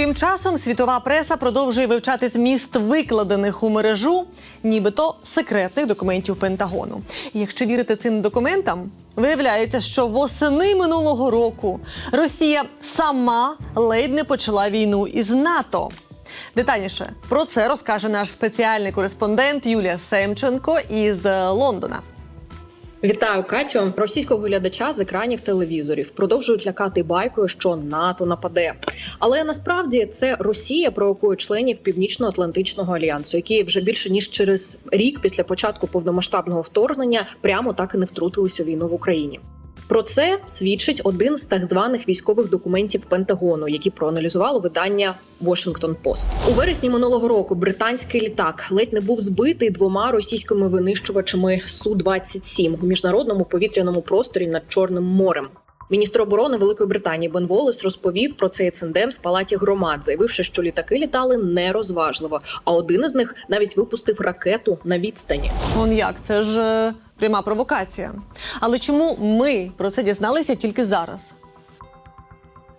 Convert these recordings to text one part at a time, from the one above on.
Тим часом світова преса продовжує вивчати зміст викладених у мережу, нібито секретних документів Пентагону. І якщо вірити цим документам, виявляється, що восени минулого року Росія сама ледь не почала війну із НАТО. Детальніше про це розкаже наш спеціальний кореспондент Юлія Семченко із Лондона. Вітаю, Катю. Російського глядача з екранів телевізорів продовжують лякати байкою, що НАТО нападе. Але насправді це Росія провокує членів Північно-Атлантичного альянсу, які вже більше ніж через рік після початку повномасштабного вторгнення прямо так і не втрутились у війну в Україні. Про це свідчить один з так званих військових документів Пентагону, які проаналізувало видання Washington Post. У вересні минулого року британський літак ледь не був збитий двома російськими винищувачами су 27 у міжнародному повітряному просторі над Чорним морем. Міністр оборони Великої Британії Бен Волес розповів про цей інцидент в палаті громад, заявивши, що літаки літали нерозважливо. А один із них навіть випустив ракету на відстані. Он як це ж е, пряма провокація. Але чому ми про це дізналися тільки зараз?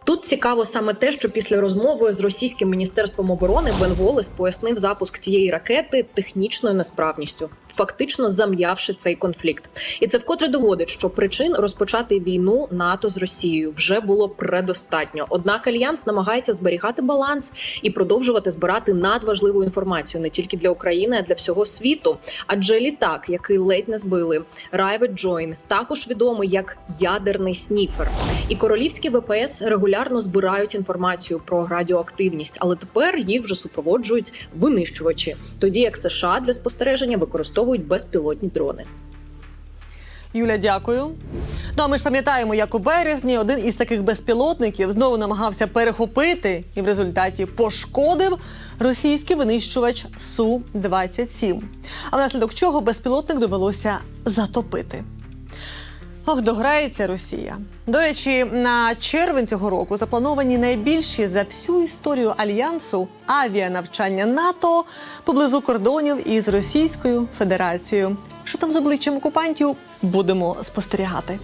Тут цікаво саме те, що після розмови з російським міністерством оборони Бен Волес пояснив запуск цієї ракети технічною несправністю, фактично зам'явши цей конфлікт. І це вкотре доводить, що причин розпочати війну НАТО з Росією вже було предостатньо. Однак альянс намагається зберігати баланс і продовжувати збирати надважливу інформацію не тільки для України, а для всього світу. Адже літак, який ледь не збили, Private Join, також відомий як ядерний сніфер. І королівські ВПС регулярно збирають інформацію про радіоактивність, але тепер їх вже супроводжують винищувачі, тоді як США для спостереження використовують безпілотні дрони. Юля, дякую. Ну а ми ж пам'ятаємо, як у березні один із таких безпілотників знову намагався перехопити і в результаті пошкодив російський винищувач су 27 А внаслідок чого безпілотник довелося затопити. Ох, дограється Росія. До речі, на червень цього року заплановані найбільші за всю історію альянсу авіанавчання НАТО поблизу кордонів із Російською Федерацією. Що там з обличчям окупантів? Будемо спостерігати.